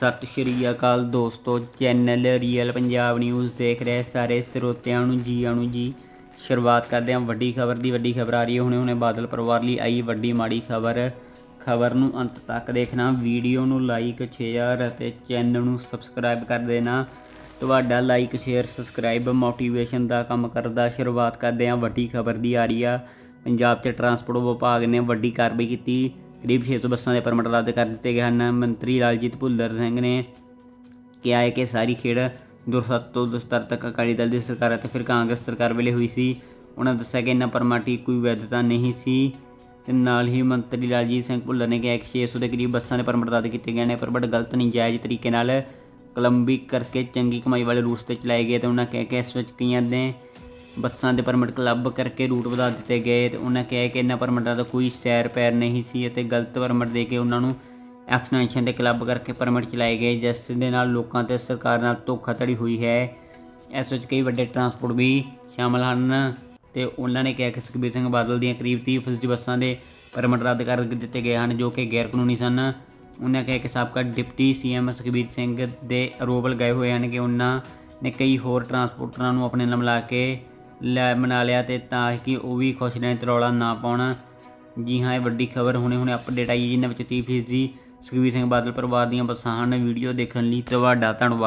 ਸਤਿ ਸ਼੍ਰੀ ਅਕਾਲ ਦੋਸਤੋ, channel real Punjab news ਦੇਖ ਰਹੇ ਸਾਰੇ ਸਰੋਤਿਆਂ ਨੂੰ ਜੀ ਆਣੂ ਜੀ। ਸ਼ੁਰੂਆਤ ਕਰਦੇ ਹਾਂ ਵੱਡੀ ਖਬਰ ਦੀ, ਵੱਡੀ ਖਬਰ ਆ ਰਹੀ ਹੈ। ਹੁਣੇ ਹੁਣੇ ਬਾਦਲ ਪਰਿਵਾਰ ਲਈ ਆਈ ਵੱਡੀ ਮਾੜੀ ਖਬਰ। ਖਬਰ ਨੂੰ ਅੰਤ ਤੱਕ ਦੇਖਣਾ, ਵੀਡੀਓ ਨੂੰ ਲਾਈਕ, ਸ਼ੇਅਰ ਅਤੇ ਚੈਨਲ ਨੂੰ ਸਬਸਕ੍ਰਾਈਬ ਕਰ ਦੇਣਾ। ਤੁਹਾਡਾ ਲਾਈਕ, ਸ਼ੇਅਰ, ਸਬਸਕ੍ਰਾਈਬ ਮੋਟੀਵੇਸ਼ਨ ਦਾ ਕੰਮ ਕਰਦਾ। ਸ਼ੁਰੂਆਤ ਕਰਦੇ ਹਾਂ ਵੱਡੀ ਖਬਰ ਦੀ ਆ ਰਹੀ ਆ। ਪੰਜਾਬ ਤੇ ਟਰਾਂਸਪੋਰਟ ਵਿਭਾਗ ਨੇ ਵੱਡੀ ਕਾਰਵਾਈ ਕੀਤੀ। ਕਰੀਬ 600 ਬੱਸਾਂ ਦੇ ਪਰਮਿਟ ਰੱਦ ਕਰ ਦਿੱਤੇ ਗਏ ਹਨ। ਮੰਤਰੀ ਲਾਲਜੀਤ ਭੁੱਲਰ ਸਿੰਘ ਨੇ ਕਿਹਾ ਹੈ ਕਿ ਸਾਰੀ ਖੇਡ 2007 ਤੋਂ 2017 ਤੱਕ ਅਕਾਲੀ ਦਲ ਦੀ ਸਰਕਾਰ ਅਤੇ ਫਿਰ ਕਾਂਗਰਸ ਸਰਕਾਰ ਵੇਲੇ ਹੋਈ ਸੀ। ਉਹਨਾਂ ਦੱਸਿਆ ਕਿ ਇਹਨਾਂ ਪਰਮਾਂ ਦੀ ਕੋਈ ਵੈਧਤਾ ਨਹੀਂ ਸੀ। ਤੇ ਨਾਲ ਹੀ ਮੰਤਰੀ ਲਾਲਜੀਤ ਸਿੰਘ ਭੁੱਲਰ ਨੇ ਕਿਹਾ ਕਿ 600 ਦੇ ਕਰੀਬ ਬੱਸਾਂ ਦੇ ਪਰਮਿਟ ਰੱਦ ਕੀਤੇ ਗਏ ਨੇ ਪਰਮਿਟ ਗਲਤ ਨਹੀਂ ਜਾਇਜ਼ ਤਰੀਕੇ ਨਾਲ ਕਲੰਬੀ ਕਰਕੇ ਚੰਗੀ ਕਮਾਈ ਵਾਲੇ ਰੂਟਸ ਤੇ ਚਲਾਏ ਗਏ ਤੇ ਉਹਨਾਂ ਕਿਹਾ ਕਿ ਇਸ ਵਿੱਚ ਕਈਆਂ ਦੇ ਬੱਸਾਂ ਦੇ ਪਰਮਿਟ ਕਲੱਬ ਕਰਕੇ ਰੂਟ ਵਧਾ ਦਿੱਤੇ ਗਏ ਤੇ ਉਹਨਾਂ ਕਿਹਾ ਕਿ ਇਹਨਾਂ ਪਰਮਿਟਾਂ ਦਾ ਕੋਈ ਸੈਰ ਪੈਰ ਨਹੀਂ ਸੀ ਅਤੇ ਗਲਤ ਪਰਮਿਟ ਦੇ ਕੇ ਉਹਨਾਂ ਨੂੰ ਐਕਸਟੈਂਸ਼ਨ ਦੇ ਕਲੱਬ ਕਰਕੇ ਪਰਮਿਟ ਚਲਾਏ ਗਏ, ਜਿਸ ਦੇ ਨਾਲ ਲੋਕਾਂ ਤੇ ਸਰਕਾਰ ਨਾਲ ਧੋਖਾਧੜੀ ਹੋਈ ਹੈ। ਇਸ ਵਿੱਚ ਕਈ ਵੱਡੇ ਟਰਾਂਸਪੋਰਟ ਵੀ ਸ਼ਾਮਲ ਹਨ ਤੇ ਉਹਨਾਂ ਨੇ ਕਿਹਾ ਕਿ ਸੁਖਬੀਰ ਸਿੰਘ ਬਾਦਲ ਦੀਆਂ ਕਰੀਬ 30 ਫੀਸਦੀ ਬੱਸਾਂ ਦੇ ਪਰਮਿਟ ਰੱਦ ਕਰ ਦਿੱਤੇ ਗਏ ਹਨ, ਜੋ ਕਿ ਗੈਰ ਕਾਨੂੰਨੀ ਸਨ। ਉਹਨਾਂ ਕਿਹਾ ਕਿ ਸਾਬਕਾ ਡਿਪਟੀ ਸੀਐਮ ਸੁਖਬੀਰ ਸਿੰਘ ਦੇ ਆਰੋਪ ਲਗਾਏ ਹੋਏ ਹਨ ਕਿ ਉਹਨਾਂ ਨੇ ਕਈ ਹੋਰ ਟਰਾਂਸਪੋਰਟਰਾਂ ਨੂੰ ਆਪਣੇ ਨਾਲ ਮਿਲਾ ਕੇ ਲੈ ਬਣਾ ਲਿਆ ਤੇ ਤਾਂ ਕਿ ਉਹ ਵੀ ਖੁਸ਼ ਰਹਿਣ ਤੇ ਰੌਲਾ ਨਾ ਪਾਉਣ। ਜੀ ਹਾਂ, ਇਹ ਵੱਡੀ ਖਬਰ ਹੁਣੇ ਹੁਣੇ ਅਪਡੇਟ ਆਈ ਜਿਨ੍ਹਾਂ ਵਿੱਚ 30 ਫੀਸਦੀ ਸੁਖਬੀਰ ਸਿੰਘ ਬਾਦਲ ਪਰਿਵਾਰ ਦੀਆਂ ਬੱਸਾਂ ਹਨ। ਵੀਡੀਓ ਦੇਖਣ ਲਈ ਤੁਹਾਡਾ ਧੰਨਵਾਦ।